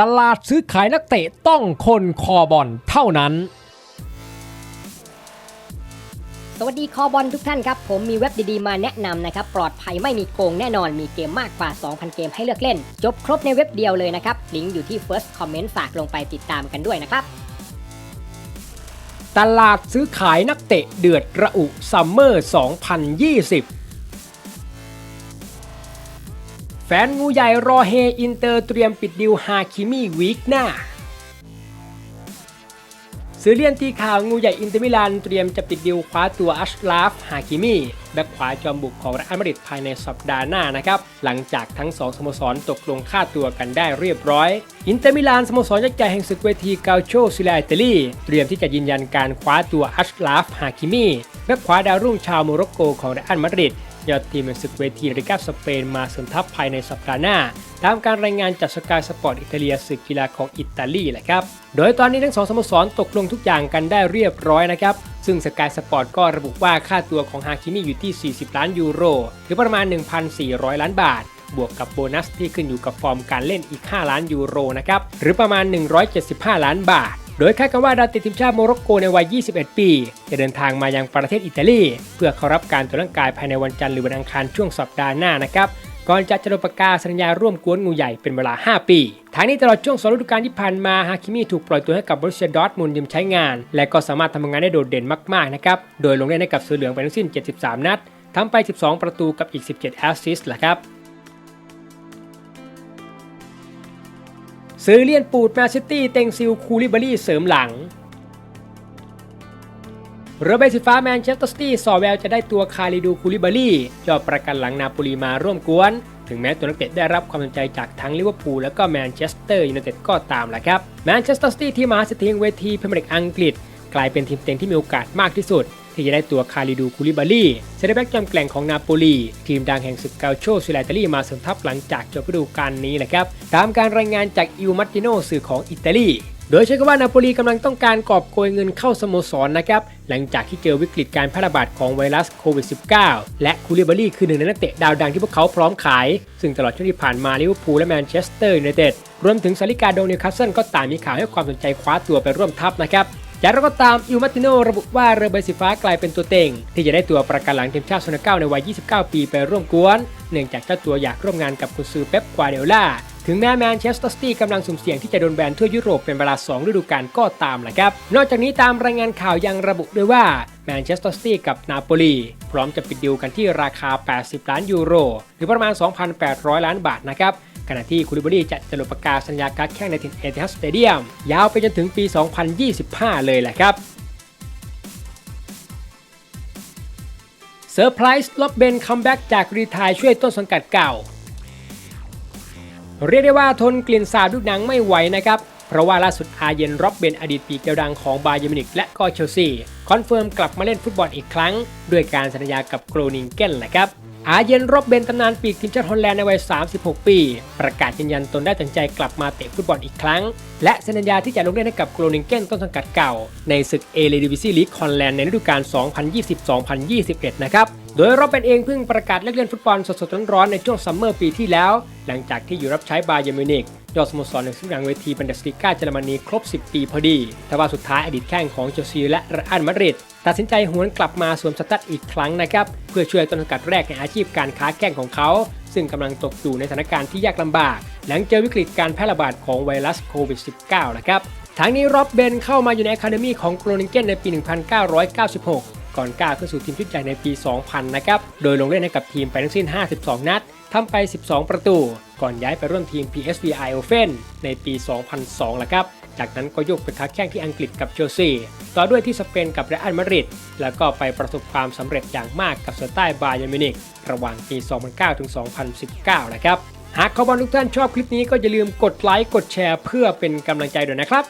ตลาดซื้อขายนักเตะต้องคนคอบอลเท่านั้น สวัสดีคอบอลทุกท่านครับ ผมมีเว็บดีๆมาแนะนำนะครับ ปลอดภัยไม่มีโกงแน่นอนมีเกมมากกว่า 2,000 เกมให้เลือกเล่น จบครบในเว็บเดียวเลยนะครับ ลิงก์อยู่ที่ first comment ฝากลงไปติดตามกันด้วยนะครับ ตลาดซื้อขายนักเตะเดือดระอุซัมเมอร์ 2020 ฟนงูใหญ่รอเฮอินเตอร์เตรียมปิดดิวฮาคิมิวีคหน้าซื้อเลียนตีข่าวงูใหญ่อินเตอร์มิลานเตรียมจะปิดดิวคว้าตัวอัชลาฟ ฮาคิมิแบ็คขวาจอมบุกของเรอัลมาดริดภายในสัปดาห์หน้านะครับ หลังจากทั้งสองสโมสรตกลงค่าตัวกันได้เรียบร้อย อินเตอร์มิลานสโมสรยักษ์ใหญ่แห่งศึกเวทีกาโชซิลาอิตาลีเตรียมที่จะยืนยันการคว้าตัวอัชลาฟ ฮาคิมิแบ็คขวาดาวรุ่งชาวโมร็อกโกของเรอัลมาดริด ยอดทีมในศึกเวทีริกาสเปนมาเสริมทัพภายในสัปดาห์หน้า ตามการรายงานจากสกายสปอร์ตอิตาเลียศึกกีฬาของอิตาลีแหละครับ โดยตอนนี้ทั้งสองสโมสรตกลงทุกอย่างกันได้เรียบร้อยนะครับ ซึ่งสกายสปอร์ตก็ระบุว่าค่าตัวของฮาคิมิอยู่ที่ 40 ล้านยูโรหรือประมาณ 1,400 ล้านบาท บวกกับโบนัสที่ขึ้นอยู่กับฟอร์มการเล่นอีก 5 ล้านยูโรนะครับหรือประมาณ 175 ล้านบาท ดยคาดกันว่าดาวติดทีมชาติโมร็อกโกในวัย 21 ปี จะเดินทางมายังประเทศอิตาลี เพื่อเข้ารับการตรวจร่างกายภายในวันจันทร์หรือวันอังคารช่วงสัปดาห์หน้านะครับก่อนจะจรดประกาศสัญญาร่วมกวนงูใหญ่เป็นเวลา 5 ปีทางนี้ตลอดช่วงสองฤดูกาลที่ผ่านมาฮาคิมิถูกปล่อยตัวให้กับบรูเซียดอร์ทมุนยืมใช้งาน และก็สามารถทำงานได้โดดเด่นมากๆนะครับ โดยลงเล่นให้กับเสือเหลืองไปทั้งสิ้น 73 นัดทำไป 12 ประตูกับอีก 17 แอสซิสต์แหละครับ ซื้อเลียนปูดแมนซิตี้เต็งซิลคูลิบารี่เสริมหลังเรือใบสีฟ้าแมนเชสเตอร์ซิตี้สอแววจะได้ตัวคาริดูคูลิบารี่ยอดประกันหลังนาโปลีมาร่วมกวน ถึงแม้ตัวนักเตะได้รับความสนใจจากทั้งลิเวอร์พูลและก็แมนเชสเตอร์ยูไนเต็ดก็ตามแหละครับแมนเชสเตอร์ซิตี้ที่มาเศรษฐีแห่งเวทีพรีเมียร์ลีกอังกฤษ กลายเป็นทีมเต็งที่มีโอกาสมากที่สุด ที่จะได้ตัวคาริดูคูลิบารีเซนเตอร์แบ็กจอมแกร่งของนาโปลี ทีมดังแห่งศึกเกาโชซิลาตาลีมาเสริมทัพหลังจากจบฤดูกาลนี้แหละครับ ตามการรายงานจากอิวมัตติโนสื่อของอิตาลีโดยใช้คำว่านาโปลีกำลังต้องการกอบโกยเงินเข้าสโมสรนะครับ หลังจากที่เจอวิกฤตการแพร่ระบาดของไวรัสโควิด -19 และคูลิบารีคือหนึ่งในนักเตะดาวดังที่พวกเขาพร้อมขาย ซึ่งตลอดช่วงที่ผ่านมาลิเวอร์พูลและแมนเชสเตอร์ยูไนเต็ดรวมถึงซาริกาโดนิวคาสเซิลก็ต่างมีข่าวให้ความสนใจคว้าตัวไปร่วมทัพนะครับ อย่างไรก็ตามอิวมาติโนระบุว่าเรือใบสีฟ้ากลายเป็นตัวเต็ง ที่จะได้ตัวประกันหลังทีมชาติโซนเก้าในวัย 29 ปีไปร่วมกวน เนื่องจากเจ้าตัวอยากร่วมงานกับกุนซือเป๊ปกวาเดล่า ถึงแม้แมนเชสเตอร์ซิตี้กำลังสุ่มเสี่ยงที่จะโดนแบนทั่วยุโรปเป็นเวลา 2 ฤดูกาลก็ตามแหละครับ นอกจากนี้ตามรายงานข่าวยังระบุด้วยว่าแมนเชสเตอร์ซิตี้กับนาโปลีพร้อมจะปิดดีลกันที่ราคา 80 ล้านยูโร หรือประมาณ 2,800 ล้านบาทนะครับ ขณะที่คูลิบารีจะจดประกาศสัญญาการแข่งในถิ่นเอติฮัดสเตเดียมยาวไปจนถึงปี 2025 เลยแหละครับเซอร์ไพรส์ล็อบเบนคัมแบ็กจากรีทายช่วยต้นสังกัดเก่า เรียกได้ว่าทนกลิ่นสาบลูกหนังไม่ไหวนะครับ เพราะว่าล่าสุดอาเยนร็อบเบนอดีตปีกเกลดังของบาเยมินิกและก็เชลซี คอนเฟิร์มกลับมาเล่นฟุตบอลอีกครั้ง ด้วยการสัญญากับโกรนิงเกนแหละครับ อาเยนรอบเบนตำนานปีกทีมชาติฮอลแลนด์ในวัย 36 ปี ประกาศยืนยันตนได้ตัดใจกลับมาเตะฟุตบอลอีกครั้ง และเซ็นสัญญาที่จะลงเล่นให้กับโกลนิงเกนต้นสังกัดเก่า ในศึกเอเลดิวิซีลีกฮอลแลนด์ในฤดูกาล 2020-2021 นะครับ โดยรอบเบนเองเพิ่งประกาศเลิกเล่นฟุตบอลสดๆร้อนๆในช่วงซัมเมอร์ปีที่แล้ว หลังจากที่อยู่รับใช้บาเยอร์มิวนิก ยอดสโมสรในซึ่งดังเวทีบันเดสลิก้าเยอรมนีครบ 10 ปีพอดี แต่ว่าสุดท้ายอดีตแข้งของเชลซีและเรอัลมาดริดตัดสินใจหวนกลับมาสวมสตัดอีกครั้งนะครับ เพื่อช่วยต้นสังกัดแรกในอาชีพการค้าแข้งของเขา ซึ่งกำลังตกอยู่ในสถานการณ์ที่ยากลำบาก หลังเจอวิกฤตการแพร่ระบาดของไวรัสโควิด -19 นะครับทั้งนี้ร็อบเบนเข้ามาอยู่ในอะคาเดมีของโกรนิงเกนในปี 1996ก่อนก้าวขึ้นสู่ทีมชุดใหญ่ในปี 2000 นะครับ โดยลงเล่นให้กับทีมไปทั้งสิ้น 52 นัด ทำไป 12 ประตู ก่อนย้ายไปร่วมทีม PSV Eindhoven ในปี 2002ละครับ จากนั้นก็ยกไปค้าแข่งที่อังกฤษกับเชลซี ต่อด้วยที่สเปนกับเรอัลมาดริด แล้วก็ไปประสบความสำเร็จอย่างมากกับสไตล์บาเยอร์มินิกระหว่างปี 2009ถึง2019 นะครับ หากขอบอลทุกท่านชอบคลิปนี้ก็อย่าลืมกดไลค์ กดแชร์ เพื่อเป็นกำลังใจด้วยนะครับ